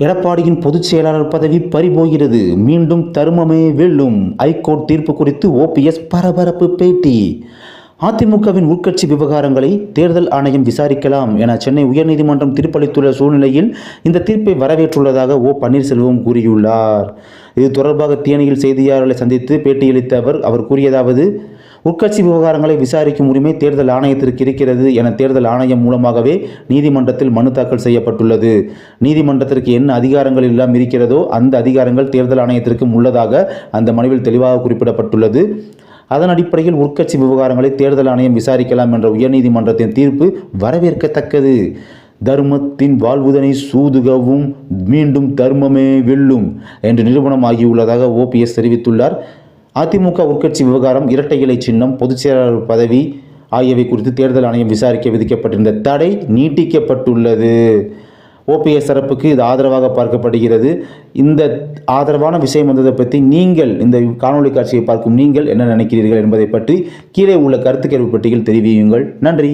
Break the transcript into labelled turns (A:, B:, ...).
A: எடப்பாடியின் பொதுச் செயலாளர் பதவி பறிபோகிறது. மீண்டும் தருமமே வெல்லும். ஐகோர்ட் தீர்ப்பு குறித்து ஓபிஎஸ் பரபரப்பு பேட்டி. அதிமுகவின் உட்கட்சி விவகாரங்களை தேர்தல் ஆணையம் விசாரிக்கலாம் என சென்னை உயர்நீதிமன்றம் தீர்ப்பளித்துள்ள சூழ்நிலையில் இந்த தீர்ப்பை வரவேற்றுள்ளதாக ஓ பன்னீர்செல்வம் கூறியுள்ளார். இது தொடர்பாக தேனியில் செய்தியாளர்களை சந்தித்து பேட்டியளித்த அவர் அவர் கூறியதாவது உட்கட்சி விவகாரங்களை விசாரிக்கும் உரிமை தேர்தல் ஆணையத்திற்கு இருக்கிறது என தேர்தல் ஆணையம் மூலமாகவே நீதிமன்றத்தில் மனு தாக்கல் செய்யப்பட்டுள்ளது. நீதிமன்றத்திற்கு என்ன அதிகாரங்கள் எல்லாம் இருக்கிறதோ அந்த அதிகாரங்கள் தேர்தல் ஆணையத்திற்கும் உள்ளதாக அந்த மனுவில் தெளிவாக குறிப்பிடப்பட்டுள்ளது. அதன் அடிப்படையில் உட்கட்சி விவகாரங்களை தேர்தல் ஆணையம் விசாரிக்கலாம் என்ற உயர்நீதிமன்றத்தின் தீர்ப்பு வரவேற்கத்தக்கது. தர்மத்தின் வாழ்வுதனை சூதுகவும் மீண்டும் தர்மமே வெல்லும் என்று நிறுவனம் ஆகியுள்ளதாக ஓபிஎஸ் தெரிவித்துள்ளார். அதிமுக உட்கட்சி விவகாரம் இரட்டை இலை சின்னம் பொதுச்செயலாளர் பதவி ஆகியவை குறித்து தேர்தல் ஆணையம் விசாரிக்க விதிக்கப்பட்டிருந்த தடை நீட்டிக்கப்பட்டுள்ளது. ஓபிஎஸ் தரப்புக்கு இது ஆதரவாக பார்க்கப்படுகிறது. இந்த ஆதரவான விஷயம் வந்ததை பற்றி நீங்கள் இந்த காணொலி காட்சியை பார்க்கும் நீங்கள் என்ன நினைக்கிறீர்கள் என்பதை பற்றி கீழே உள்ள கருத்து கேள்வி தெரிவியுங்கள். நன்றி.